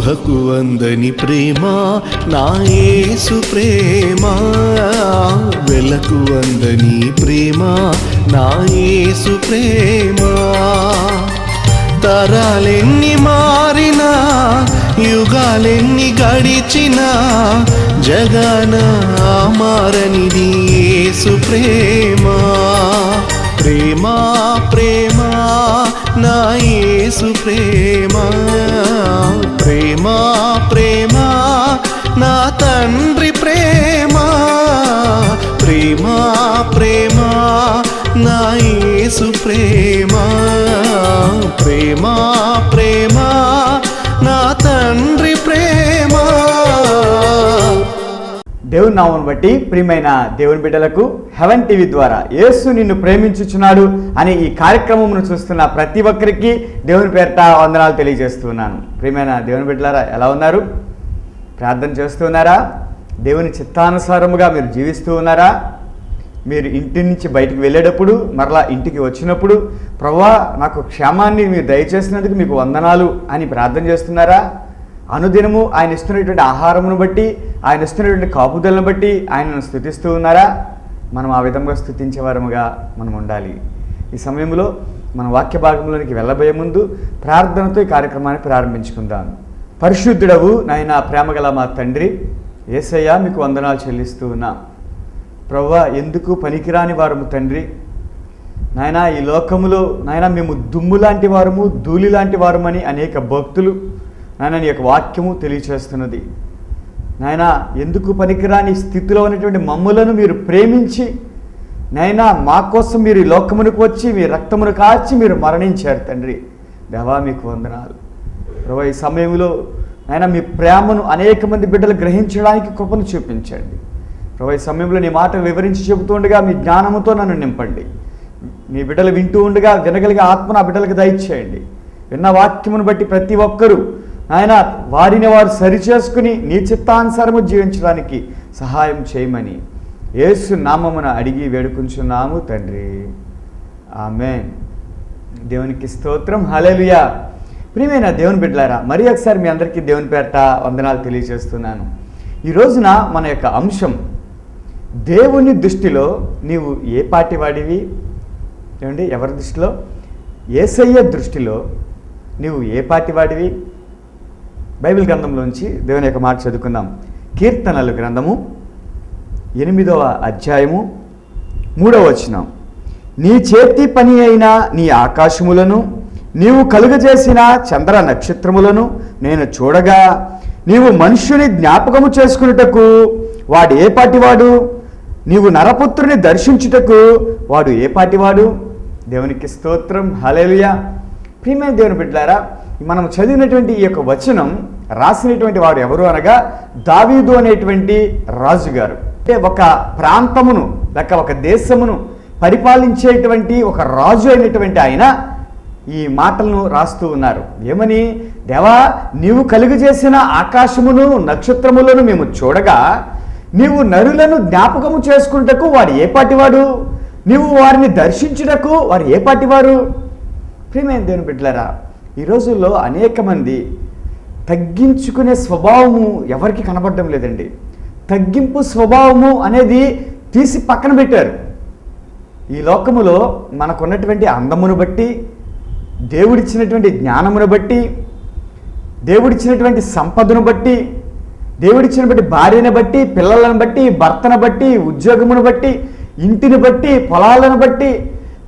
ఊహకు అందని ప్రేమ నా యేసు ప్రేమ. వెలకు అందని ప్రేమ నా యేసు ప్రేమ. తరాలెన్ని మారినా యుగాలెన్ని గడిచినా జగన మారనిది యేసు ప్రేమ. ప్రేమ ప్రేమా. నా యేసు ప్రేమ. ప్రేమ ప్రేమ నా తండ్రి ప్రేమ. ప్రేమ ప్రేమ నా యేసు ప్రేమ. ప్రేమ ప్రేమ నా తండ్రి దేవుని నామం బట్టి ప్రియమైన దేవుని బిడ్డలకు హెవెన్ టీవీ ద్వారా యేసు నిన్ను ప్రేమించుచున్నాడు అనే ఈ కార్యక్రమమును చూస్తున్న ప్రతి ఒక్కరికి దేవుని పేరిట వందనాలు తెలియజేస్తున్నాను. ప్రియమైన దేవుని బిడ్డలారా ఎలా ఉన్నారు? ప్రార్థన చేస్తున్నారా దేవుని చిత్తానుసారముగా మీరు జీవిస్తూ ఉన్నారా? మీరు ఇంటి నుంచి బయటికి వెళ్ళేటప్పుడు మరలా ఇంటికి వచ్చినప్పుడు ప్రభా నాకు క్షేమాన్ని మీరు దయచేసినందుకు మీకు వందనాలు అని ప్రార్థన చేస్తున్నారా? అనుదినము ఆయన ఇస్తున్నటువంటి ఆహారమును బట్టి ఆయన ఇస్తున్నటువంటి కాపుదలను బట్టి ఆయనను స్థుతిస్తూ ఉన్నారా? మనం ఆ విధంగా స్థుతించేవారముగా మనం ఉండాలి. ఈ సమయంలో మన వాక్య భాగంలోనికి వెళ్ళబోయే ముందు ప్రార్థనతో ఈ కార్యక్రమాన్ని ప్రారంభించుకుందాం. పరిశుద్ధుడవు నాయన ప్రేమగల మా తండ్రి ఏసయ్య మీకు వందనాలు చెల్లిస్తూ ఉన్నా. ప్రవ్వా ఎందుకు పనికిరాని వారము తండ్రి? నాయన ఈ లోకములో నాయన మేము దుమ్ము లాంటి వారము ధూళి లాంటి వారమని అనేక భక్తులు నాయన నీ యొక్క వాక్యము తెలియచేస్తున్నది. నాయన ఎందుకు పనికిరాని స్థితిలో ఉన్నటువంటి మమ్ములను మీరు ప్రేమించి నాయనా మా కోసం మీరు ఈ లోకమునకు వచ్చి మీ రక్తమును కాచి మీరు మరణించారు తండ్రి. దేవా మీకు వందనాలు. ఇరవై ఈ సమయంలో ఆయన మీ ప్రేమను అనేక మంది బిడ్డలు గ్రహించడానికి కృపను చూపించండి. ఇరవై ఈ సమయంలో నీ మాట వివరించి చెబుతుండగా మీ జ్ఞానముతో నన్ను నింపండి. మీ బిడ్డలు వింటూ ఉండగా వినగలిగే ఆత్మను ఆ బిడ్డలకు దయచేయండి. విన్న వాక్యమును బట్టి ప్రతి ఒక్కరూ ఆయన వారిని వారు సరిచేసుకుని నీ చిత్తానుసారము జీవించడానికి సహాయం చేయమని యేసు నామమున అడిగి వేడుకుంటున్నాము తండ్రి. ఆమె దేవునికి స్తోత్రం. హల్లెలూయా. ప్రియమైన దేవుని బిడ్డలారా మరి ఒకసారి మీ అందరికీ దేవుని పేరట వందనాలు తెలియజేస్తున్నాను. ఈ రోజున మన యొక్క అంశం దేవుని దృష్టిలో నీవు ఏ పాటి వాడివి? ఏమండి? ఎవరి దృష్టిలో? ఏసయ్య దృష్టిలో నీవు ఏ పాటి వాడివి? బైబిల్ గ్రంథంలోంచి దేవుని యొక్క మాట చదువుకుందాం. కీర్తనలు గ్రంథము ఎనిమిదవ అధ్యాయము మూడవ వచనం. నీ చేతి పని అయిన నీ ఆకాశములను నీవు కలుగజేసిన చంద్ర నక్షత్రములను నేను చూడగా నీవు మనుష్యుని జ్ఞాపకము చేసుకున్నటకు వాడు ఏ పాటివాడు? నీవు నరపుత్రుని దర్శించుటకు వాడు ఏ పాటివాడు? దేవునికి స్తోత్రం. హలేలుయా ప్రియమైన దేవుని బిడ్డారా మనం చదివినటువంటి ఈ యొక్క వచనం రాసినటువంటి వాడు ఎవరు అనగా దావీదు అనేటువంటి రాజుగారు. అంటే ఒక ప్రాంతమును లేక ఒక దేశమును పరిపాలించేటువంటి ఒక రాజు అయినటువంటి ఆయన ఈ మాటలను రాస్తూ ఉన్నారు. ఏమని? దేవా నీవు కలుగు చేసిన ఆకాశమును నక్షత్రములను మేము చూడగా నీవు నరులను జ్ఞాపకము చేసుకుంటకు వారు ఏ పాటివాడు? నీవు వారిని దర్శించుటకు వారు ఏ పాటివారు? ప్రియమైన దేవుని బిడ్డలరా ఈ రోజుల్లో అనేక మంది తగ్గించుకునే స్వభావము ఎవరికి కనబడడం లేదండి. తగ్గింపు స్వభావము అనేది తీసి పక్కన పెట్టారు. ఈ లోకములో మనకున్నటువంటి అందమును బట్టి దేవుడిచ్చినటువంటి జ్ఞానమును బట్టి దేవుడిచ్చినటువంటి సంపదను బట్టి దేవుడిచ్చినటువంటి భార్యను బట్టి పిల్లలను బట్టి భర్తను బట్టి ఉద్యోగమును బట్టి ఇంటిని బట్టి పొలాలను బట్టి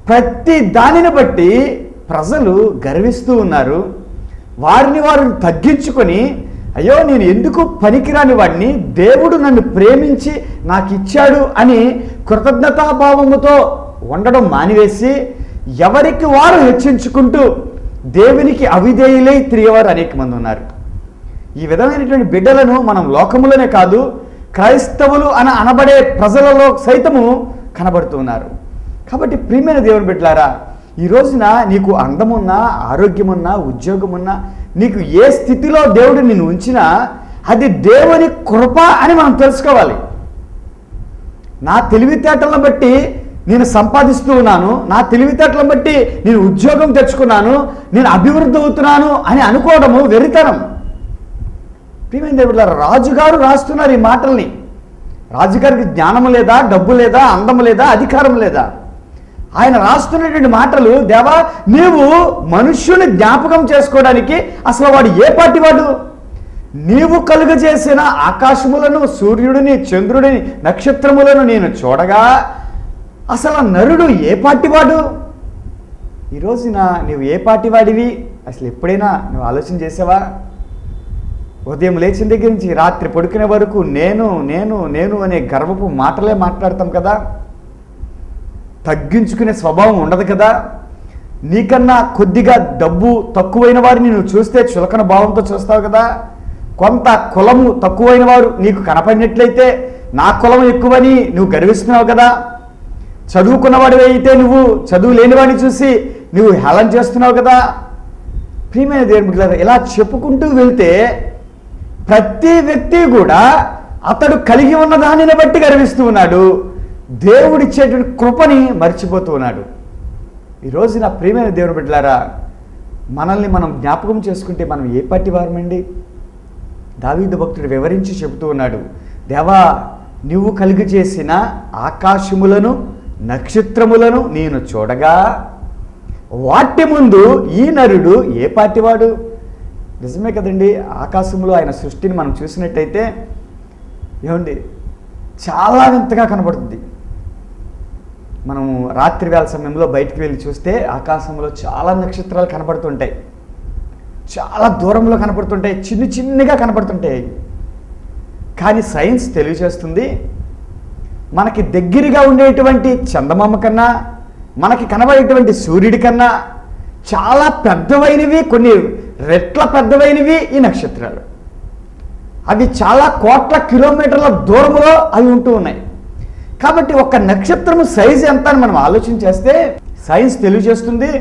ప్రతి దానిని బట్టి ప్రజలు గర్విస్తూ ఉన్నారు. వారిని వారు తగ్గించుకొని అయ్యో నేను ఎందుకు పనికిరాని వాడిని దేవుడు నన్ను ప్రేమించి నాకు ఇచ్చాడు అని కృతజ్ఞతాభావముతో ఉండడం మానివేసి ఎవరికి వారు హెచ్చించుకుంటూ దేవునికి అవిధేయులై తిరిగేవారు అనేక మంది ఉన్నారు. ఈ విధమైనటువంటి బిడ్డలను మనం లోకములోనే కాదు క్రైస్తవులు అని అనబడే ప్రజలలో సైతము కనబడుతున్నారు కాబట్టి ప్రియమైన దేవుని బిడ్డలారా ఈ రోజున నీకు అందమున్నా ఆరోగ్యమున్నా ఉద్యోగమున్నా నీకు ఏ స్థితిలో దేవుడు నిన్ను ఉంచినా అది దేవుని కృప అని మనం తెలుసుకోవాలి. నా తెలివితేటలను బట్టి నేను సంపాదిస్తూ ఉన్నాను నా తెలివితేటలను బట్టి నేను ఉద్యోగం తెచ్చుకున్నాను నేను అభివృద్ధి అవుతున్నాను అని అనుకోవడము వెరితనం ప్రియమైన దేవుడు రాజుగారు రాస్తున్నారు ఈ మాటల్ని. రాజుగారికి జ్ఞానం లేదా డబ్బు లేదా అందం లేదా అధికారం లేదా? ఆయన రాస్తున్నటువంటి మాటలు దేవా నీవు మనుష్యుని జ్ఞాపకం చేసుకోవడానికి అసలు వాడు ఏ పార్టీ వాడు? నీవు కలుగజేసిన ఆకాశములను సూర్యుడిని చంద్రుడిని నక్షత్రములను నేను చూడగా అసలు నరుడు ఏ పార్టీ వాడు? ఈ రోజున నువ్వు ఏ పార్టీ వాడివి? అసలు ఎప్పుడైనా నువ్వు ఆలోచన చేసావా? ఉదయం లేచిన దగ్గర నుంచి రాత్రి పడుకునే వరకు నేను నేను నేను అనే గర్వపు మాటలే మాట్లాడతాం కదా? తగ్గించుకునే స్వభావం ఉండదు కదా? నీకన్నా కొద్దిగా డబ్బు తక్కువైన వారిని నువ్వు చూస్తే చులకన భావంతో చూస్తావు కదా? కొంత కులము తక్కువైన వారు నీకు కనపడినట్లయితే నా కులం ఎక్కువని నువ్వు గర్విస్తున్నావు కదా? చదువుకున్నవాడివి అయితే నువ్వు చదువు లేనివాడిని చూసి నువ్వు హేళన చేస్తున్నావు కదా? ప్రియమైన దేవుడు ఇలా చెప్పుకుంటూ వెళ్తే ప్రతి వ్యక్తి కూడా అతడు కలిగి ఉన్న దానిని బట్టి గర్విస్తూ ఉన్నాడు. దేవుడిచ్చేటువంటి కృపని మర్చిపోతూ ఉన్నాడు. ఈరోజు నా ప్రియమైన దేవుని బిడ్డలారా మనల్ని మనం జ్ఞాపకం చేసుకుంటే మనం ఏ పార్టీ వారమండి? దావీద భక్తుడు వివరించి చెబుతూ ఉన్నాడు దేవా నువ్వు కలిగి చేసిన ఆకాశములను నక్షత్రములను నేను చూడగా వాటి ముందు ఈ నరుడు ఏ పార్టీ వాడు? నిజమే కదండి ఆకాశంలో ఆయన సృష్టిని మనం చూసినట్టయితే ఏమండి చాలా వింతగా కనబడుతుంది. మనం రాత్రి వేళ సమయంలో బయటికి వెళ్ళి చూస్తే ఆకాశంలో చాలా నక్షత్రాలు కనబడుతుంటాయి చాలా దూరంలో కనపడుతుంటాయి. చిన్న చిన్నగా కనపడుతుంటాయి. కానీ సైన్స్ తెలియజేస్తుంది మనకి దగ్గరగా ఉండేటువంటి చందమామ కన్నా మనకి కనబడేటువంటి సూర్యుడి కన్నా చాలా పెద్దవైనవి కొన్ని రెట్ల పెద్దవైనవి ఈ నక్షత్రాలు. అవి చాలా కోట్ల కిలోమీటర్ల దూరంలో అవి ఉంటూ ఉన్నాయి. కాబట్టి ఒక నక్షత్రము సైజు ఎంత అని మనం ఆలోచన చేస్తే సైన్స్ తెలియజేస్తుంది.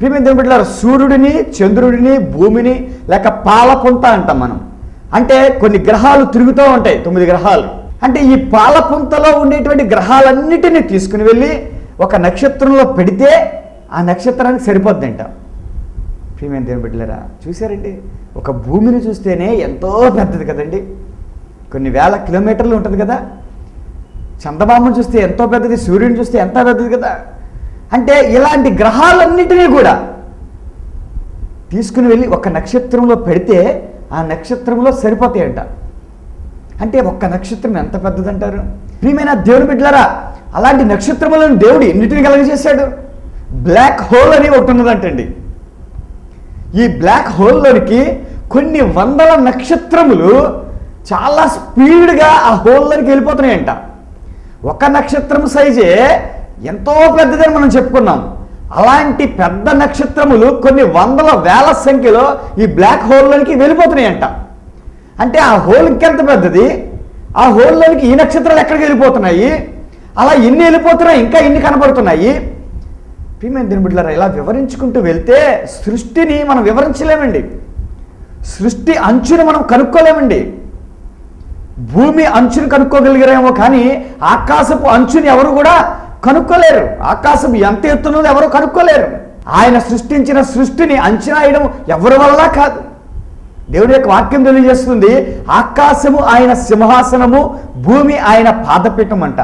ప్రియమైన సూర్యుడిని చంద్రుడిని భూమిని లేక పాలపుంత అంటాం మనం. అంటే కొన్ని గ్రహాలు తిరుగుతూ ఉంటాయి తొమ్మిది గ్రహాలు. అంటే ఈ పాలపుంతలో ఉండేటువంటి గ్రహాలన్నిటినీ తీసుకుని వెళ్ళి ఒక నక్షత్రంలో పెడితే ఆ నక్షత్రానికి సరిపోద్దంట ప్రియమైన దేవుని బిడ్డలరా చూసారండి ఒక భూమిని చూస్తేనే ఎంతో పెద్దది కదండి. కొన్ని వేల కిలోమీటర్లు ఉంటుంది కదా. చందమామను చూస్తే ఎంతో పెద్దది సూర్యుని చూస్తే ఎంత పెద్దది కదా? అంటే ఇలాంటి గ్రహాలన్నిటినీ కూడా తీసుకుని వెళ్ళి ఒక నక్షత్రంలో పెడితే ఆ నక్షత్రంలో సరిపోతాయంట. అంటే ఒక్క నక్షత్రం ఎంత పెద్దదంటారు? ప్రియమైన దేవుని బిడ్డలారా అలాంటి నక్షత్రములను దేవుడు ఎన్నిటిని కలగజేశాడు? బ్లాక్ హోల్ అని ఒకటి ఉన్నదంటండి. ఈ బ్లాక్ హోల్లోనికి కొన్ని వందల నక్షత్రములు చాలా స్పీడ్గా ఆ హోల్లోనికి వెళ్ళిపోతున్నాయంట. ఒక నక్షత్రం సైజే ఎంతో పెద్దదని మనం చెప్పుకున్నాం. అలాంటి పెద్ద నక్షత్రములు కొన్ని వందల వేల సంఖ్యలో ఈ బ్లాక్ హోల్లోనికి వెళ్ళిపోతున్నాయంట. అంటే ఆ హోల్ ఇంకెంత పెద్దది? ఆ హోల్లోనికి ఈ నక్షత్రాలు ఎక్కడికి వెళ్ళిపోతున్నాయి? అలా ఎన్ని వెళ్ళిపోతున్నాయి ఇంకా ఎన్ని కనపడుతున్నాయి. ప్రియమైన దీని ఇలా వివరించుకుంటూ వెళ్తే సృష్టిని మనం వివరించలేమండి. సృష్టి అంచుని మనం కనుక్కోలేమండి. భూమి అంచుని కనుక్కోగలిగారేమో కానీ ఆకాశపు అంచుని ఎవరు కూడా కనుక్కోలేరు. ఆకాశం ఎంత ఎత్తున్నదో ఎవరు కనుక్కోలేరు. ఆయన సృష్టించిన సృష్టిని అంచనా వేయడం ఎవరి వల్ల కాదు. దేవుని యొక్క వాక్యం తెలియజేస్తుంది ఆకాశము ఆయన సింహాసనము భూమి ఆయన పాదపీఠం అంట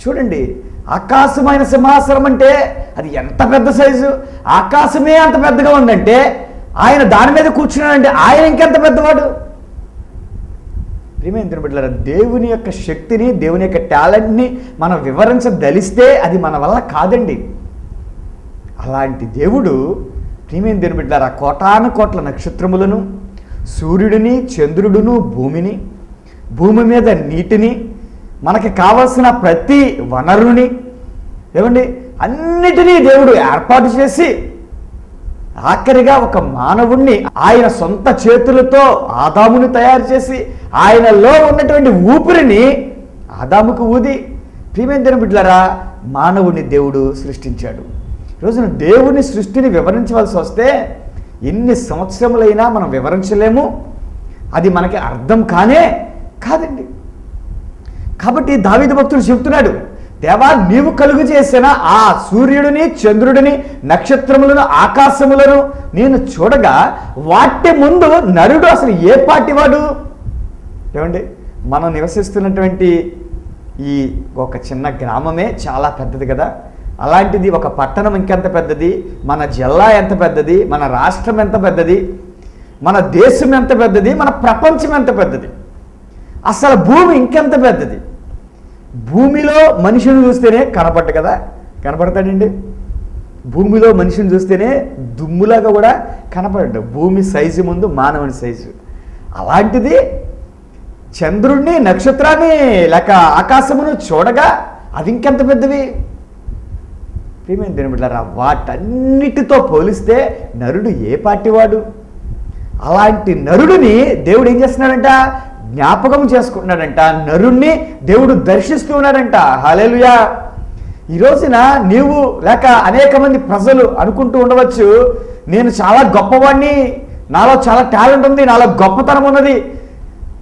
చూడండి ఆకాశం ఆయన సింహాసనం అంటే అది ఎంత పెద్ద సైజు? ఆకాశమే అంత పెద్దగా ఉందంటే ఆయన దాని మీద కూర్చున్నాడంటే ఆయన ఇంకెంత పెద్దవాడు? ప్రియమైన బిడ్డలారా దేవుని యొక్క శక్తిని దేవుని యొక్క టాలెంట్ని మనం వివరించదలిస్తే అది మన వల్ల కాదండి. అలాంటి దేవుడు ప్రియమైన బిడ్డలారా కోటాను కోట్ల నక్షత్రములను సూర్యుడిని చంద్రుడును భూమిని భూమి మీద నీటిని మనకి కావలసిన ప్రతి వనరుని ఏమండి? అన్నిటినీ దేవుడు ఏర్పాటు చేసి ఆఖరిగా ఒక మానవుణ్ణి ఆయన సొంత చేతులతో ఆదాముని తయారు చేసి ఆయనలో ఉన్నటువంటి ఊపిరిని ఆదాముకు ఊది. ప్రియమైన బిడ్లరా మానవుని దేవుడు సృష్టించాడు. రోజున దేవుని సృష్టిని వివరించవలసి వస్తే ఎన్ని సంవత్సరములైనా మనం వివరించలేము. అది మనకి అర్థం కానే కాదండి. కాబట్టి దావిద భక్తుడు చెప్తున్నాడు దేవా నీవు కలుగు చేసిన ఆ సూర్యుడిని చంద్రుడిని నక్షత్రములను ఆకాశములను నేను చూడగా వాటి ముందు నరుడు అసలు ఏ పాటి వాడు? ఏమండి? మనం నివసిస్తున్నటువంటి ఈ ఒక చిన్న గ్రామమే చాలా పెద్దది కదా. అలాంటిది ఒక పట్టణం ఇంకెంత పెద్దది? మన జిల్లా ఎంత పెద్దది? మన రాష్ట్రం ఎంత పెద్దది? మన దేశం ఎంత పెద్దది? మన ప్రపంచం ఎంత పెద్దది? అసలు భూమి ఇంకెంత పెద్దది? భూమిలో మనిషిని చూస్తేనే కనపడ్డ కదా. కనపడతాడండి? భూమిలో మనిషిని చూస్తేనే దుమ్ములాగా కూడా కనపడ్డాడు భూమి సైజు ముందు మానవుని సైజు. అలాంటిది చంద్రుణ్ణి నక్షత్రాన్ని లేక ఆకాశమును చూడగా అది ఇంకెంత పెద్దవి ప్రియమైన దేని వాటన్నిటితో పోలిస్తే నరుడు ఏ పార్టీ వాడు అలాంటి నరుడిని దేవుడు ఏం చేస్తున్నాడంట? జ్ఞాపకం చేసుకుంటున్నాడంట. నరుణ్ణి దేవుడు దర్శిస్తూ ఉన్నాడంట. హలేలుయా ఈ రోజున నీవు లేక అనేక మంది ప్రజలు అనుకుంటూ ఉండవచ్చు నేను చాలా గొప్పవాడిని నాలో చాలా టాలెంట్ ఉంది నాలో గొప్పతనం ఉన్నది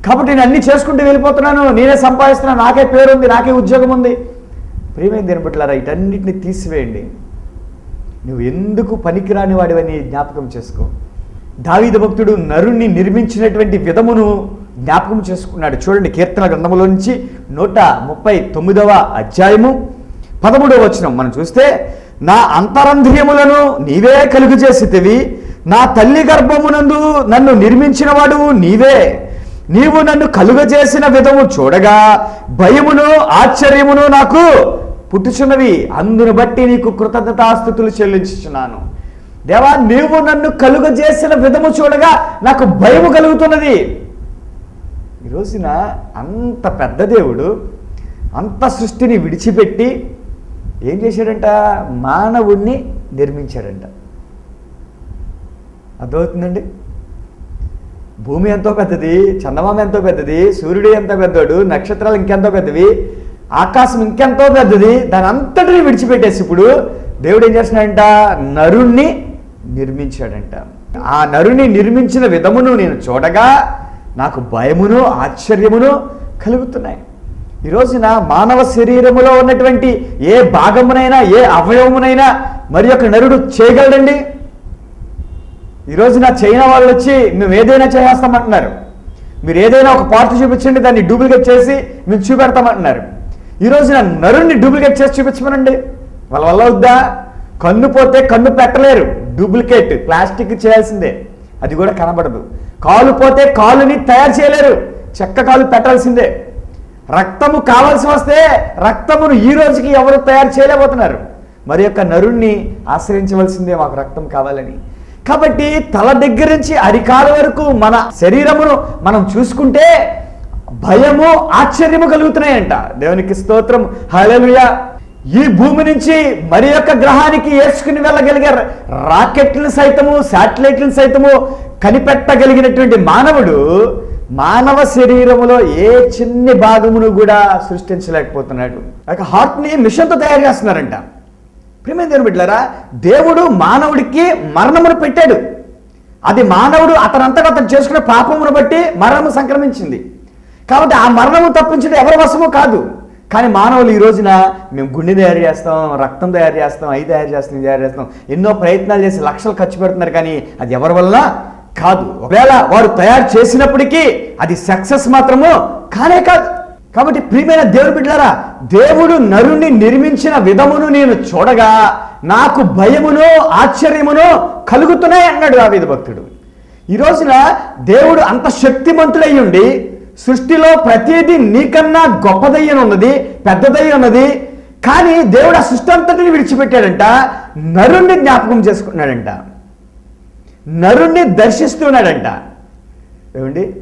కాబట్టి నేను అన్ని చేసుకుంటూ వెళ్ళిపోతున్నాను నేనే సంపాదిస్తున్నాను నాకే పేరు ఉంది నాకే ఉద్యోగం ఉంది. ప్రియమైన దేని పట్ల ఇటన్నిటిని తీసివేయండి. నువ్వు ఎందుకు పనికిరాని వాడివని జ్ఞాపకం చేసుకో. దావిద భక్తుడు నరుణ్ణి నిర్మించినటువంటి విధమును జ్ఞాపకం చేసుకున్నాడు. చూడండి కీర్తన గ్రంథములో నుంచి నూట ముప్పై తొమ్మిదవ అధ్యాయము పదమూడవ వచనం. మనం చూస్తే నా అంతరంధ్రియములను నీవే కలుగు చేసితివి నా తల్లి గర్భమునందు నన్ను నిర్మించినవాడు నీవే. నీవు నన్ను కలుగజేసిన విధము చూడగా భయమును ఆశ్చర్యమును నాకు పుట్టుచున్నవి. అందును బట్టి నీకు కృతజ్ఞతాస్థుతులు చెల్లించుచున్నాను. దేవా నీవు నన్ను కలుగజేసిన విధము చూడగా నాకు భయము కలుగుతున్నది. ఈ రోజున అంత పెద్ద దేవుడు అంత సృష్టిని విడిచిపెట్టి ఏం చేశాడంట? మానవుణ్ణి నిర్మించాడంట. అర్థమవుతుందండి? భూమి ఎంతో పెద్దది చందమామ ఎంతో పెద్దది సూర్యుడు ఎంత పెద్దోడు నక్షత్రాలు ఇంకెంతో పెద్దవి ఆకాశం ఇంకెంతో పెద్దది దాని అంతటిని విడిచిపెట్టేసి ఇప్పుడు దేవుడు ఏం చేస్తున్నాడంట? నరుణ్ణి నిర్మించాడంట. ఆ నరుని నిర్మించిన విధమును నేను చూడగా నాకు భయమును ఆశ్చర్యమును కలుగుతున్నాయి. ఈ రోజున మానవ శరీరములో ఉన్నటువంటి ఏ భాగమునైనా ఏ అవయవమునైనా మరి ఒక నరుడు చేయగలడండి? ఈరోజున చైనా వాళ్ళు వచ్చి మేము ఏదైనా చేస్తామంటున్నారు. మీరు ఏదైనా ఒక పార్ట్ చూపించండి దాన్ని డూప్లికేట్ చేసి మేము చూపెడతామంటున్నారు. ఈ రోజున నరుణ్ణి డూప్లికేట్ చేసి చూపించమనండి. వాళ్ళ వల్ల వద్దా? కన్ను పోతే కన్ను పెట్టలేరు. డూప్లికేట్ ప్లాస్టిక్ చేయాల్సిందే. అది కూడా కనబడదు. కాలు పోతే కాలుని తయారు చేయలేరు. చెక్క కాలు పెట్టాల్సిందే. రక్తము కావాల్సి వస్తే రక్తమును ఈ రోజుకి ఎవరు తయారు చేయలేకపోతున్నారు. మరి యొక్క నరుణ్ణి ఆశ్రయించవలసిందే మాకు రక్తం కావాలని. కాబట్టి తల దగ్గర నుంచి అరికాల వరకు మన శరీరమును మనం చూసుకుంటే భయము ఆశ్చర్యము కలుగుతున్నాయంట. దేవునికి స్తోత్రం. హలలుయ ఈ భూమి నుంచి మరి యొక్క గ్రహానికి ఏసుకుని వెళ్ళగలిగే రాకెట్లను సైతము శాటిలైట్లను సైతము కనిపెట్టగలిగినటువంటి మానవుడు మానవ శరీరములో ఏ చిన్ని భాగమును కూడా సృష్టించలేకపోతున్నాడు. ఒక హార్ట్ని మిషన్తో తయారు చేస్తున్నారంట. ప్రేమ దేవుని బిడ్డలారా దేవుడు మానవుడికి మరణమును పెట్టాడు. అది మానవుడు అతనంతటా అతను చేసుకున్న పాపమును బట్టి మరణము సంక్రమించింది. కాబట్టి ఆ మరణము తప్పించడం ఎవరి వశము కాదు. కానీ మానవులు ఈ రోజున మేము గుండె తయారు చేస్తాం రక్తం తయారు చేస్తాం అవి తయారు చేస్తాం తయారు చేస్తాం. ఎన్నో ప్రయత్నాలు చేసి లక్షలు ఖర్చు పెడుతున్నారు కానీ అది ఎవరి వల్ల కాదు. ఒకవేళ వారు తయారు చేసినప్పటికీ అది సక్సెస్ మాత్రము కానే కాదు. కాబట్టి ప్రియమైన దేవుడు బిడ్డారా దేవుడు నరుణ్ణి నిర్మించిన విధమును నేను చూడగా నాకు భయమును ఆశ్చర్యమును కలుగుతున్నాయి అన్నాడు ఆ భక్తుడు. ఈ రోజున దేవుడు అంత శక్తిమంతుడై ఉండి సృష్టిలో ప్రతిదీ నీకన్నా గొప్పదయ్యని ఉన్నది పెద్దదయ్యి ఉన్నది కానీ దేవుడు ఆ సృష్టి అంతటిని విడిచిపెట్టాడంట నరుణ్ణి జ్ఞాపకం చేసుకున్నాడంట. నరుణ్ణి దర్శిస్తున్నాడంట. ఏమండి?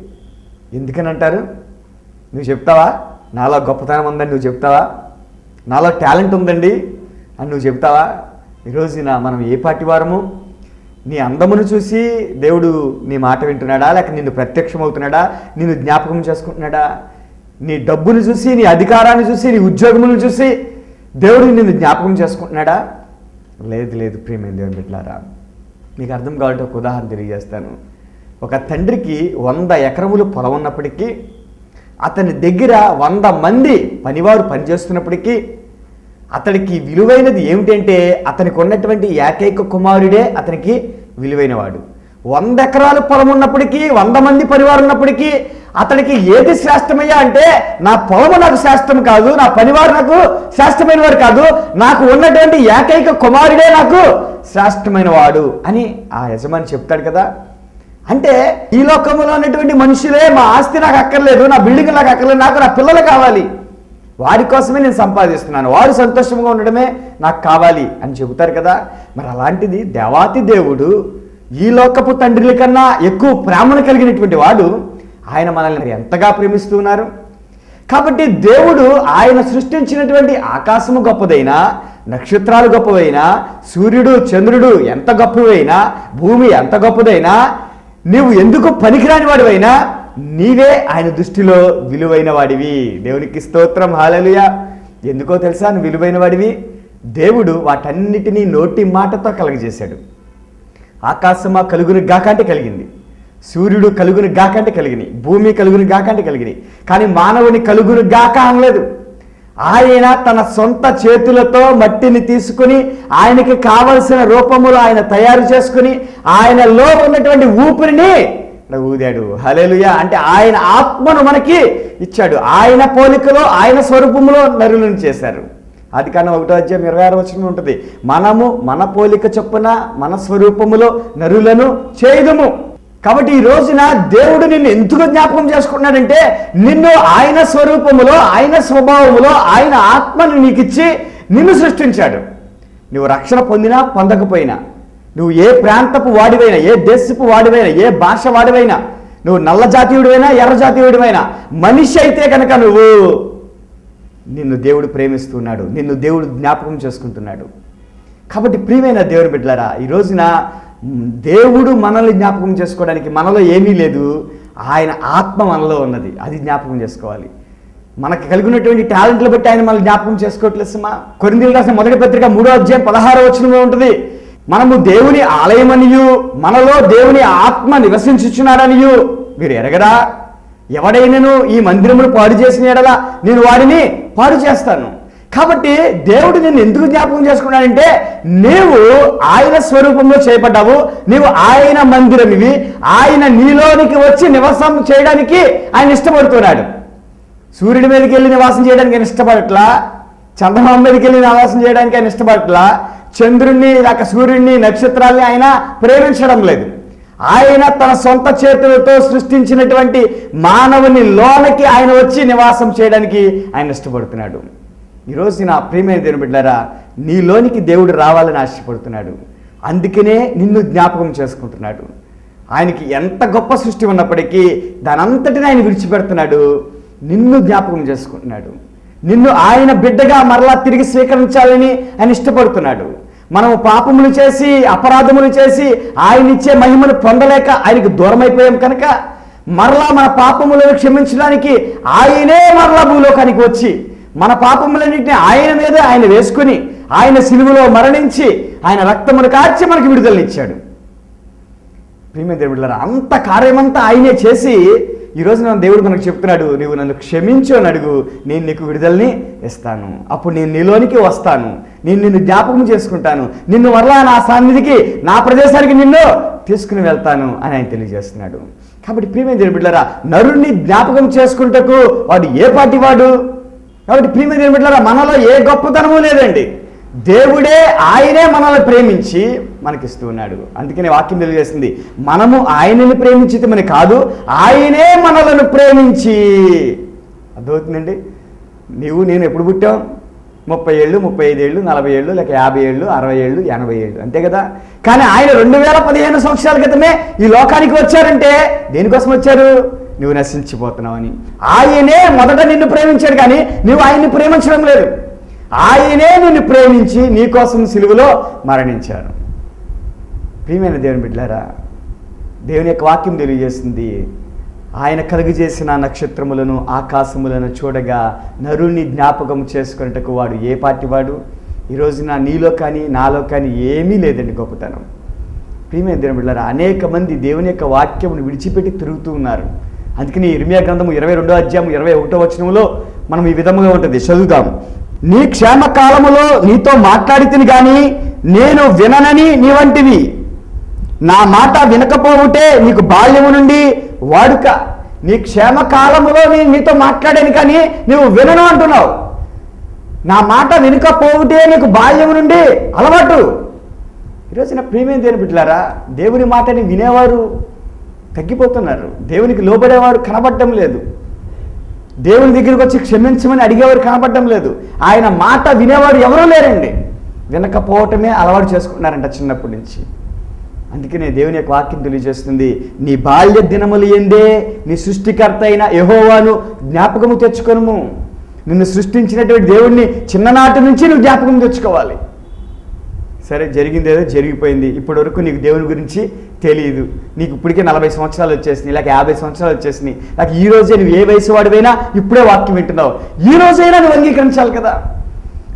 ఎందుకని అంటారు నువ్వు చెప్తావా? నాలో గొప్పతనం ఉందని నువ్వు చెప్తావా? నాలో టాలెంట్ ఉందండి అని నువ్వు చెప్తావా? ఈరోజున మనం ఏ పార్టీ వారము? నీ అందమును చూసి దేవుడు నీ మాట వింటున్నాడా? లేక నిన్ను ప్రత్యక్షమవుతున్నాడా? నిన్ను జ్ఞాపకం చేసుకుంటున్నాడా? నీ డబ్బును చూసి నీ అధికారాన్ని చూసి నీ ఉద్యోగములను చూసి దేవుడు నిన్ను జ్ఞాపకం చేసుకుంటున్నాడా? లేదు లేదు ప్రియమైన దేవుని బిడ్డలారా. మీకు అర్థం కావాలంటే ఒక ఉదాహరణ తెలియజేస్తాను. ఒక తండ్రికి వంద ఎకరములు పొలం ఉన్నప్పటికీ అతని దగ్గర వంద మంది పనివారు పనిచేస్తున్నప్పటికీ అతడికి విలువైనది ఏమిటంటే అతనికి ఉన్నటువంటి ఏకైక కుమారుడే అతనికి విలువైనవాడు. వంద ఎకరాలు పొలం ఉన్నప్పటికీ వంద మంది పరివారం ఉన్నప్పటికీ అతనికి ఏది శ్రేష్టమయ్యా అంటే నా పొలము నాకు శ్రేష్టం కాదు నా పనివారు నాకు శ్రేష్టమైన వారు కాదు నాకు ఉన్నటువంటి ఏకైక కుమారుడే నాకు శ్రేష్టమైన వాడు అని ఆ యజమాని చెప్తాడు కదా. అంటే ఈ లోకంలో ఉన్నటువంటి మనుషులే మా ఆస్తి నాకు అక్కర్లేదు నా బిల్డింగ్ నాకు అక్కర్లేదు నాకు నా పిల్లలు కావాలి. వారి కోసమే నేను సంపాదిస్తున్నాను వారు సంతోషంగా ఉండడమే నాకు కావాలి అని చెబుతారు కదా. మరి అలాంటిది దేవాతి దేవుడు ఈ లోకపు తండ్రుల కన్నా ఎక్కువ ప్రేమను కలిగినటువంటి వాడు ఆయన మనల్ని ఎంతగా ప్రేమిస్తున్నారు? కాబట్టి దేవుడు ఆయన సృష్టించినటువంటి ఆకాశము గొప్పదైనా నక్షత్రాలు గొప్పవైనా సూర్యుడు చంద్రుడు ఎంత గొప్పవైనా భూమి ఎంత గొప్పదైనా నీవు ఎందుకు పనికిరాని వాడివైనా నీవే ఆయన దృష్టిలో విలువైన వాడివి. దేవునికి స్తోత్రం హాలలుయ ఎందుకో తెలుసా? నువ్వు విలువైన వాడివి. దేవుడు వాటన్నిటినీ నోటి మాటతో కలగజేశాడు. ఆకాశమా కలుగుని గాకంటే కలిగింది. సూర్యుడు కలుగుని గాకంటే కలిగినాయి భూమి కలుగుని గాకంటే కలిగినాయి. కానీ మానవుని కలుగుని గాక అనలేదు. ఆయన తన సొంత చేతులతో మట్టిని తీసుకుని ఆయనకి కావలసిన రూపములు ఆయన తయారు చేసుకుని ఆయనలో ఉన్నటువంటి ఊపిరిని ఊదాడు హలేలుయా అంటే ఆయన ఆత్మను మనకి ఇచ్చాడు. ఆయన పోలికలో ఆయన స్వరూపములో నరులను చేశారు. అది కానీ ఒకటో అధ్యాయం ఇరవై ఆరు వచ్చిన ఉంటుంది. మనము మన పోలిక చొప్పున మన స్వరూపములో నరులను చేయదుము. కాబట్టి ఈ రోజున దేవుడు నిన్ను ఎందుకు జ్ఞాపకం చేసుకున్నాడంటే నిన్ను ఆయన స్వరూపములో ఆయన స్వభావములో ఆయన ఆత్మను నీకు ఇచ్చి నిన్ను సృష్టించాడు. నువ్వు రక్షణ పొందినా పొందకపోయినా నువ్వు ఏ ప్రాంతపు వాడివైనా ఏ దేశపు వాడివైనా ఏ భాష వాడివైనా నువ్వు నల్ల జాతీయుడివైనా ఎర్ర జాతీయుడివైనా మనిషి అయితే కనుక నువ్వు నిన్ను దేవుడు ప్రేమిస్తున్నాడు నిన్ను దేవుడు జ్ఞాపకం చేసుకుంటున్నాడు. కాబట్టి ప్రియమైన దేవుని బిడ్డలారా ఈ రోజున దేవుడు మనల్ని జ్ఞాపకం చేసుకోవడానికి మనలో ఏమీ లేదు. ఆయన ఆత్మ మనలో ఉన్నది. అది జ్ఞాపకం చేసుకోవాలి. మనకి కలిగినటువంటి టాలెంట్లు బట్టి ఆయన మనల్ని జ్ఞాపకం చేసుకోవట్లేదు మా కొరిందీలు రాసిన మొదటి పత్రిక మూడో అధ్యాయం పదహారో వచనంలో ఉంటుంది. మనము దేవుని ఆలయమనియు మనలో దేవుని ఆత్మ నివసించుచున్నాడనియు. మీరు ఎరగరా? ఎవడైనను ఈ మందిరమును పాడు చేసిన ఎడల నేను వాడిని పాడు చేస్తాను. కాబట్టి దేవుడు నిన్ను ఎందుకు జ్ఞాపకం చేసుకున్నాడంటే నీవు ఆయన స్వరూపంలో చేపడ్డావు నీవు ఆయన మందిరం ఇవి ఆయన నీలోనికి వచ్చి నివాసం చేయడానికి ఆయన ఇష్టపడుతున్నాడు. సూర్యుడి మీదకి వెళ్ళి నివాసం చేయడానికి ఆయన ఇష్టపడట్లా? చంద్రమామ మీదకి వెళ్ళి నివాసం చేయడానికి ఆయన ఇష్టపడట్లా? చంద్రుణ్ణి లేక సూర్యుడిని నక్షత్రాల్ని ఆయన ప్రేమించడం లేదు. ఆయన తన సొంత చేతులతో సృష్టించినటువంటి మానవుని లోనకి ఆయన వచ్చి నివాసం చేయడానికి ఆయన ఇష్టపడుతున్నాడు. ఈరోజు నా ప్రియమైన దేవుని బిడ్డారా నీలోనికి దేవుడు రావాలని ఆశపడుతున్నాడు. అందుకనే నిన్ను జ్ఞాపకం చేసుకుంటున్నాడు. ఆయనకి ఎంత గొప్ప సృష్టి ఉన్నప్పటికీ దానంతటిని ఆయన విడిచిపెడుతున్నాడు. నిన్ను జ్ఞాపకం చేసుకుంటున్నాడు. నిన్ను ఆయన బిడ్డగా మరలా తిరిగి స్వీకరించాలని ఆయన ఇష్టపడుతున్నాడు. మనము పాపములు చేసి అపరాధములు చేసి ఆయన ఇచ్చే మహిమను పొందలేక ఆయనకు దూరం అయిపోయాం కనుక మరలా మన పాపములను క్షమించడానికి ఆయనే మరలా భూలోకానికి వచ్చి మన పాపములన్నింటినీ ఆయన మీద ఆయన వేసుకుని ఆయన సిలువలో మరణించి ఆయన రక్తమును కాచి మనకి విడుదలనిచ్చాడు. ప్రియమైన దేవుడులారా అంత కార్యమంతా ఆయనే చేసి ఈరోజు నా దేవుడు మనకు చెప్తున్నాడు నువ్వు నన్ను క్షమించు అని అడుగు నేను నీకు విడుదలని ఇస్తాను. అప్పుడు నేను నీలోనికి వస్తాను నేను నిన్ను జ్ఞాపకం చేసుకుంటాను నిన్ను మరలా నా సన్నిధికి నా ప్రదేశానికి నిన్ను తీసుకుని వెళ్తాను అని ఆయన తెలియజేస్తున్నాడు. కాబట్టి ప్రియమైన దేవుని నరుణ్ణి జ్ఞాపకం చేసుకుంటకు వాడు ఏ పాటి వాడు? కాబట్టి ప్రియమైన దేవుని మనలో ఏ గొప్పతనము లేదండి. దేవుడే ఆయనే మనల్ని ప్రేమించి మనకిస్తూ ఉన్నాడు. అందుకనే వాక్యం తెలియజేసింది మనము ఆయనని ప్రేమించితమని కాదు ఆయనే మనలను ప్రేమించి. అర్థమవుతుందండి? నీవు నేను ఎప్పుడు పుట్టాం? ముప్పై ఏళ్ళు ముప్పై ఐదు ఏళ్ళు నలభై ఏళ్ళు లేక యాభై ఏళ్ళు అరవై ఏళ్ళు ఎనభై ఏళ్ళు. అంతే కదా? కానీ ఆయన రెండు వేల పదిహేను సంవత్సరాల క్రితమే ఈ లోకానికి వచ్చారంటే దేనికోసం వచ్చారు? నువ్వు నశించిపోతున్నావని. ఆయనే మొదట నిన్ను ప్రేమించాడు కానీ నువ్వు ఆయన్ని ప్రేమించడం లేదు. ఆయనే నిన్ను ప్రేమించి నీకోసం సిలువలో మరణించాడు. ప్రియమైన దేవుని బిడ్డలారా దేవుని యొక్క వాక్యం తెలియజేస్తుంది. ఆయన కలుగజేసిన నక్షత్రములను ఆకాశములను చూడగా నరుణ్ణి జ్ఞాపకం చేసుకున్నట్టుకు వాడు ఏ పార్టీ వాడు? ఈ రోజున నీలో కానీ నాలో కానీ ఏమీ లేదండి గొప్పతనం. ప్రియమైన దేవుని బిడ్డారా అనేక మంది దేవుని యొక్క వాక్యమును విడిచిపెట్టి తిరుగుతూ ఉన్నారు. అందుకని ఇర్మియా గ్రంథము ఇరవై రెండో అధ్యాయం ఇరవై ఒకటో వచనంలో మనం ఈ విధముగా ఉంటుంది. చదువుతాం నీ క్షేమ కాలములో నీతో మాట్లాడితిని కానీ నేను విననని నీ వంటివి. నా మాట వినకపోవుటే నీకు బాల్యము నుండి వాడుక నీ క్షేమకాలములో నేను నీతో మాట్లాడాను కానీ నువ్వు వినను అంటున్నావు. నా మాట వినకపోవుటే నీకు బాల్యము నుండి అలవాటు. ఈరోజు నా ప్రియమైన దేని బిడ్డలారా దేవుని మాటని వినేవారు తగ్గిపోతున్నారు. దేవునికి లోబడేవారు కనబడటం లేదు. దేవుని దగ్గరికి వచ్చి క్షమించమని అడిగేవారు కనపడటం లేదు. ఆయన మాట వినేవారు ఎవరూ లేరండి. వినకపోవటమే అలవాటు చేసుకున్నారంట చిన్నప్పటి నుంచి. అందుకనే దేవుని యొక్క వాక్యం తెలియజేస్తుంది. నీ బాల్య దినములు ఎందే నీ సృష్టికర్త అయిన యహోవాను జ్ఞాపకము తెచ్చుకొనుము. నిన్ను సృష్టించినటువంటి దేవుణ్ణి చిన్ననాటి నుంచి నువ్వు జ్ఞాపకం తెచ్చుకోవాలి. సరే జరిగింది ఏదో జరిగిపోయింది. ఇప్పటి వరకు నీకు దేవుని గురించి తెలియదు నీకు ఇప్పటికే నలభై సంవత్సరాలు వచ్చేసినాయి లేక యాభై సంవత్సరాలు వచ్చేసినాయి. లేక ఈ రోజే నువ్వు ఏ వయసు వాడివైనా ఇప్పుడే వాక్యం వింటున్నావు. ఈ రోజైనా నువ్వు అంగీకరించాలి కదా.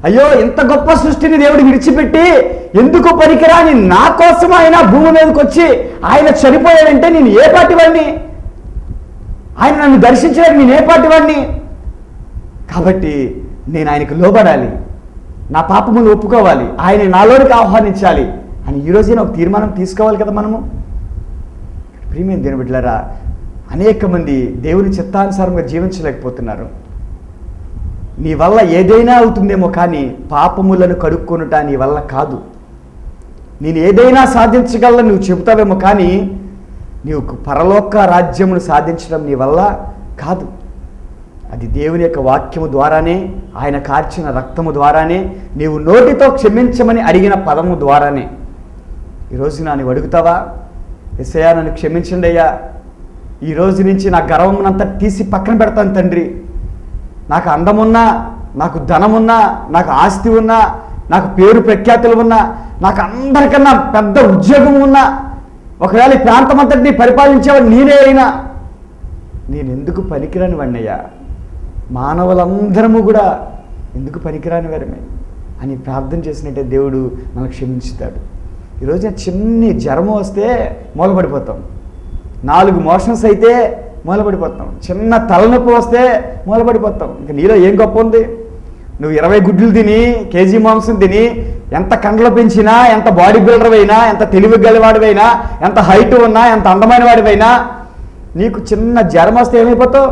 అయ్యో ఇంత గొప్ప సృష్టిని దేవుడు విడిచిపెట్టి ఎందుకు పనికిరాని నా కోసం ఆయన భూమి మీదకి వచ్చి ఆయన చనిపోయాడంటే నేను ఏ పాటి వాడిని? ఆయన నన్ను దర్శించడానికి నేను ఏ పాటి వాడిని? కాబట్టి నేను ఆయనకు లోబడాలి. నా పాపములు ఒప్పుకోవాలి. ఆయన నాలోనికి ఆహ్వానించాలి. అని ఈరోజే ఒక తీర్మానం తీసుకోవాలి కదా మనము. ప్రియమైన దేని బిడ్డలారా అనేక మంది దేవుని చిత్తానుసారంగా జీవించలేకపోతున్నారు. నీ వల్ల ఏదైనా అవుతుందేమో కానీ పాపములను కడుక్కొనుట నీ వల్ల కాదు. నేను ఏదైనా సాధించగలను నువ్వు చెబుతావేమో కానీ నీవు పరలోక రాజ్యమును సాధించడం నీ వల్ల కాదు. అది దేవుని యొక్క వాక్యము ద్వారానే ఆయన కార్చిన రక్తము ద్వారానే నీవు నోటితో క్షమించమని అడిగిన పదము ద్వారానే. ఈరోజు నా నువ్వు అడుగుతావా? ఎస్ఐయా నన్ను క్షమించండి అయ్యా. ఈ రోజు నుంచి నా గర్వమునంతా తీసి పక్కన పెడతాను తండ్రి. నాకు అందమున్నా నాకు ధనమున్నా నాకు ఆస్తి ఉన్నా నాకు పేరు ప్రఖ్యాతులు ఉన్నా నాకు అందరికన్నా పెద్ద ఉద్యోగం ఉన్నా ఒకవేళ ఈ ప్రాంతం అంతటిని పరిపాలించేవాడు నేనే అయినా. నేనెందుకు పనికిరాని వాడినయ్యా మానవులందరము కూడా ఎందుకు పనికిరాని వారమే అని ప్రార్థన చేసినట్టే దేవుడు మనకు క్షమించుతాడు. ఈరోజు చిన్ని జ్వరం వస్తే మూలపడిపోతాం. నాలుగు మోషన్స్ అయితే మూలపడిపోతాం. చిన్న తలనొప్పి వస్తే మూలపడిపోతాం. ఇంకా నీలో ఏం గొప్ప ఉంది? నువ్వు ఇరవై గుడ్లు తిని కేజీ మాంసం తిని ఎంత కండ్లు పెంచినా ఎంత బాడీ బిల్డర్ అయినా ఎంత తెలివి గలవాడివైనా ఎంత హైట్ ఉన్నా ఎంత అందమైన వాడివైనా నీకు చిన్న జ్వరం వస్తే ఏమైపోతావు?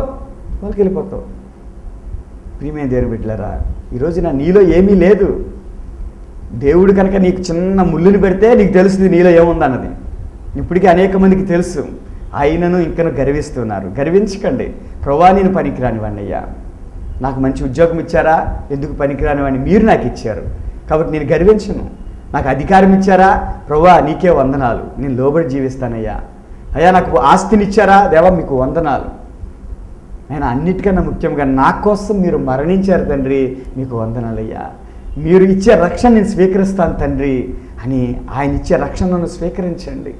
వాళ్ళకి వెళ్ళిపోతావు. ప్రియమైన దేవుని బిడ్డలరా ఈరోజు నా నీలో ఏమీ లేదు. దేవుడు కనుక నీకు చిన్న ముళ్ళుని పెడితే నీకు తెలుస్తుంది నీలో ఏముందన్నది. ఇప్పటికీ అనేక మందికి తెలుసు. ఆయనను ఇంకను గర్విస్తున్నారు. గర్వించకండి. ప్రభా నేను పనికిరాని అయ్యా నాకు మంచి ఉద్యోగం ఇచ్చారా? ఎందుకు పనికిరానివాడిని మీరు నాకు ఇచ్చారు. కాబట్టి నేను గర్వించను. నాకు అధికారం ఇచ్చారా? ప్రభా నీకే వందనాలు. నేను లోబడి జీవిస్తానయ్యా. అయ్యా నాకు ఆస్తిని ఇచ్చారా దేవా మీకు వందనాలు. ఆయన అన్నిటికన్నా ముఖ్యంగా నా కోసం మీరు మరణించారు తండ్రి మీకు వందనాలయ్యా. మీరు ఇచ్చే రక్షణ నేను స్వీకరిస్తాను తండ్రి అని ఆయన ఇచ్చే రక్షణను స్వీకరించండి.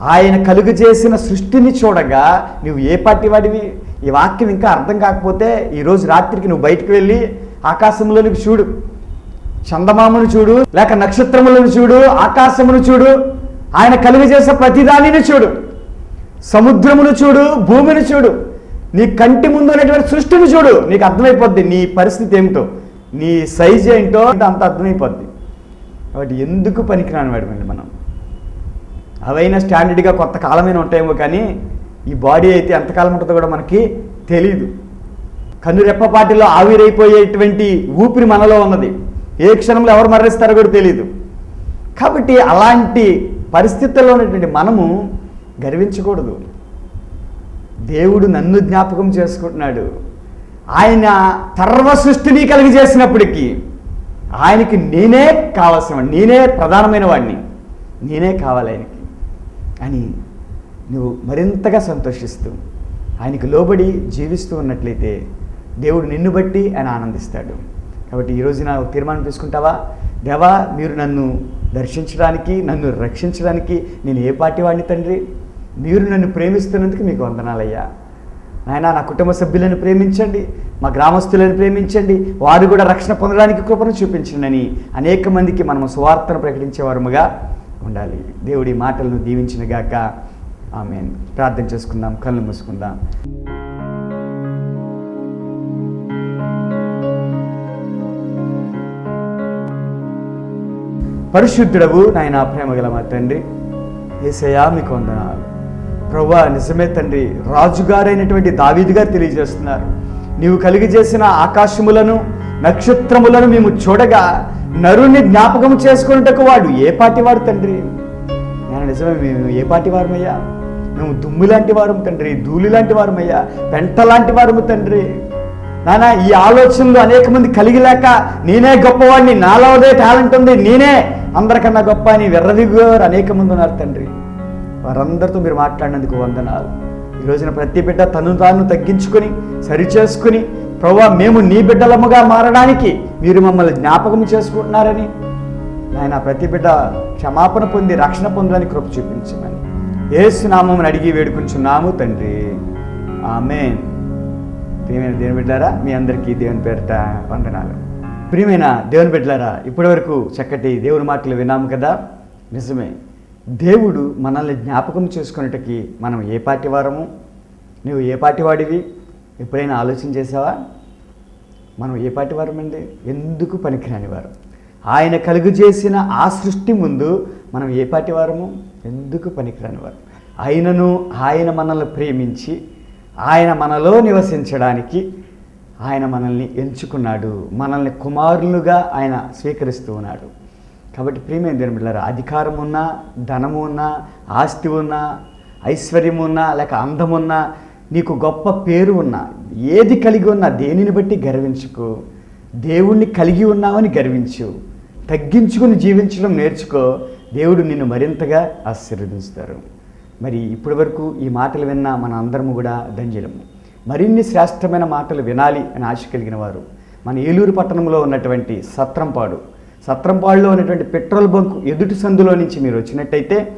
ఆయన కలుగు చేసిన సృష్టిని చూడగా నువ్వు ఏ పార్టీ వాడివి? ఈ వాక్యం ఇంకా అర్థం కాకపోతే ఈరోజు రాత్రికి నువ్వు బయటికి వెళ్ళి ఆకాశంలోనికి చూడు. చందమామను చూడు లేక నక్షత్రములను చూడు ఆకాశమును చూడు ఆయన కలుగు చేసే ప్రతిదానిని చూడు. సముద్రమును చూడు భూమిని చూడు. నీ కంటి ముందు ఉన్నటువంటి సృష్టిని చూడు నీకు అర్థమైపోద్ది నీ పరిస్థితి ఏమిటో. నీ సైజ్ ఏంటో అంత అర్థమైపోద్ది. కాబట్టి ఎందుకు పనికిరాని వాడమండి మనం? అవైనా స్టాండర్డ్గా కొత్త కాలమైన ఉంటాయేమో కానీ ఈ బాడీ అయితే ఎంతకాలం ఉంటుందో కూడా మనకి తెలియదు కన్నురెప్పపాటిలో ఆవిరైపోయేటువంటి ఊపిరి మనలో ఉన్నది. ఏ క్షణంలో ఎవరు మరణిస్తారో కూడా తెలియదు కాబట్టి అలాంటి పరిస్థితుల్లో ఉన్నటువంటి మనము గర్వించకూడదు. దేవుడు నన్ను జ్ఞాపకం చేసుకుంటున్నాడు. ఆయన సర్వ సృష్టిని కలిగి చేసినప్పటికీ ఆయనకి నేనే కావాల్సిన వాడిని నేనే ప్రధానమైన వాడిని నేనే కావాలి ఆయనకి. అని నువ్వు మరింతగా సంతోషిస్తూ ఆయనకు లోబడి జీవిస్తూ ఉన్నట్లయితే దేవుడు నిన్ను బట్టి ఆయన ఆనందిస్తాడు. కాబట్టి ఈరోజు నా తీర్మానం తీసుకుంటావా? దేవా మీరు నన్ను దర్శించడానికి నన్ను రక్షించడానికి నేను ఏ పార్టీ వాడిని తండ్రి? మీరు నన్ను ప్రేమిస్తున్నందుకు మీకు వందనాలయ్యా. నాయన నా కుటుంబ సభ్యులను ప్రేమించండి మా గ్రామస్తులను ప్రేమించండి వారు కూడా రక్షణ పొందడానికి కృపను చూపించండి అనేక మందికి మనము సువార్తను ప్రకటించేవారముగా ఉండాలి. దేవుడి మాటలను దీవించిన గాక. ఆమె ప్రార్థన చేసుకుందాం కళ్ళు మూసుకుందాం. పరిశుద్ధుడవు నాయన ప్రేమ గల మా తండ్రి. ఏసయా మీకు వందనాలు. ప్రభా నిజమే తండ్రి. రాజుగారైనటువంటి దావీదు గారు తెలియజేస్తున్నారు. నీవు కలిగి చేసిన ఆకాశములను నక్షత్రములను మేము చూడగా నరుణ్ణి జ్ఞాపకం చేసుకున్నటకు వాడు ఏ పాటి వాడు తండ్రి? నేను నిజమే మేము ఏ పాటి వారమయ్యా మేము దుమ్ము లాంటి వారం తండ్రి ధూళి లాంటి వారమయ్యా పెంట లాంటి వారము తండ్రి. నానా ఈ ఆలోచనలు అనేక మంది కలిగి లేక నేనే గొప్పవాడిని నాలోదే టాలెంట్ ఉంది నేనే. అందరికన్నా గొప్ప అని వెర్రదిగారు అనేక మంది ఉన్నారు తండ్రి. వారందరితో మీరు మాట్లాడినందుకు వందనాలు. ఈ రోజున ప్రతి బిడ్డ తను తాను తగ్గించుకొని సరిచేసుకుని ప్రభా మేము నీ బిడ్డలముగా మారడానికి మీరు మమ్మల్ని జ్ఞాపకం చేసుకుంటున్నారని. ఆయన ప్రతి బిడ్డ క్షమాపణ పొంది రక్షణ పొందాలని కృప చూపించమని. ఏసునామం అడిగి వేడుకుంటున్నాము తండ్రి. ఆమె ప్రియమైన దేవుని బిడ్డారా మీ అందరికీ దేవుని పేరిట వందనాలు. ప్రియమైన దేవుని బిడ్డలారా ఇప్పటివరకు చక్కటి దేవుని మాటలు విన్నాము కదా? నిజమే. దేవుడు మనల్ని జ్ఞాపకం చేసుకునేటకి మనం ఏ పార్టీ వారము? నువ్వు ఏ పార్టీ వాడివి? ఎప్పుడైనా ఆలోచన చేసావా? మనం ఏ పార్టీ వారమండి? ఎందుకు పనికిరాని వారు? ఆయన కలుగు చేసిన ఆ సృష్టి ముందు మనం ఏ పార్టీ వారము? ఎందుకు పనికిరాని వారు? ఆయనను ఆయన మనల్ని ప్రేమించి ఆయన మనలో నివసించడానికి ఆయన మనల్ని ఎంచుకున్నాడు. మనల్ని కుమారులుగా ఆయన స్వీకరిస్తూ ఉన్నాడు. కాబట్టి ప్రియమైన దేవుని బిడ్డలారా అధికారం ఉన్నా ధనము ఉన్నా ఆస్తి ఉన్నా ఐశ్వర్యం ఉన్నా లేక అందం ఉన్నా నీకు గొప్ప పేరు ఉన్నా ఏది కలిగి ఉన్నా దేనిని బట్టి గర్వించుకో? దేవుణ్ణి కలిగి ఉన్నావని గర్వించు. తగ్గించుకుని జీవించడం నేర్చుకో. దేవుడు నిన్ను మరింతగా ఆశీర్వదిస్తారు. మరి ఇప్పటి వరకు ఈ మాటలు విన్న మన అందరము కూడా దంజలము మరిన్ని శ్రేష్టమైన మాటలు వినాలి అని ఆశ కలిగిన వారు మన ఏలూరు పట్టణంలో ఉన్నటువంటి సత్రంపాడు సత్రంపాడులో ఉన్నటువంటి పెట్రోల్ బంక్ ఎదుటి సందులో నుంచి మీరు వచ్చినట్టయితే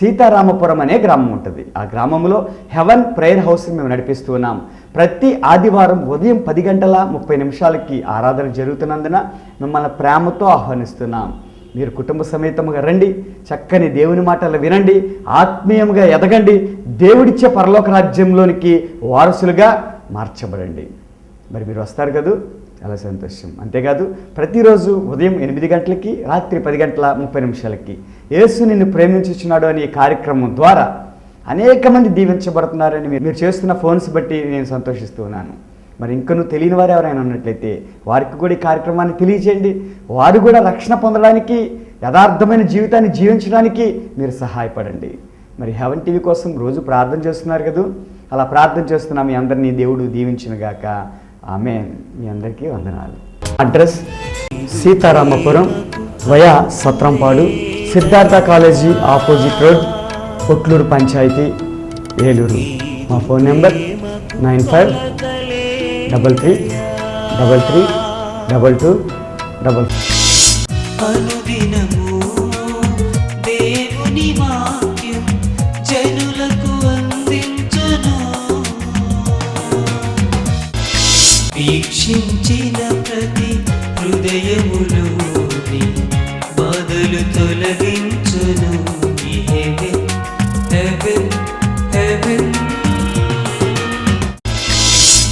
సీతారామపురం అనే గ్రామం ఉంటుంది. ఆ గ్రామంలో హెవెన్ ప్రేయర్ హౌస్ మేము నడిపిస్తూ ఉన్నాం. ప్రతి ఆదివారం ఉదయం పది గంటల ముప్పై నిమిషాలకి ఆరాధన జరుగుతున్నందున మిమ్మల్ని ప్రేమతో ఆహ్వానిస్తున్నాం. మీరు కుటుంబ సమేతముగా రండి చక్కని దేవుని మాటలు వినండి ఆత్మీయంగా ఎదగండి దేవుడిచ్చే పరలోక రాజ్యంలోనికి వారసులుగా మార్చబడండి. మరి మీరు వస్తారు కదా? చాలా సంతోషం. అంతేకాదు ప్రతిరోజు ఉదయం ఎనిమిది గంటలకి రాత్రి పది గంటల ముప్పై నిమిషాలకి యేసు నిన్ను ప్రేమించుచున్నాడు అనే కార్యక్రమం ద్వారా అనేక మంది దీవించబడుతున్నారని మీరు మీరు చేస్తున్న ఫోన్స్ బట్టి నేను సంతోషిస్తూ ఉన్నాను. మరి ఇంకను తెలియని వారు ఎవరైనా ఉన్నట్లయితే వారికి కూడా ఈ కార్యక్రమాన్ని తెలియజేయండి. వారు కూడా రక్షణ పొందడానికి యథార్థమైన జీవితాన్ని జీవించడానికి మీరు సహాయపడండి. మరి హెవెన్ టీవీ కోసం రోజు ప్రార్థన చేస్తున్నారు కదా? అలా ప్రార్థన చేస్తున్నా మీ అందరినీ దేవుడు దీవించినగాక ఆమె మీ అందరికీ వందనాలు. Address Seetharamapuram via Satrampadu Siddhartha college opposite road Kotluru panchayat Eluru. మా phone number nine five double three double three double two double అనుదినము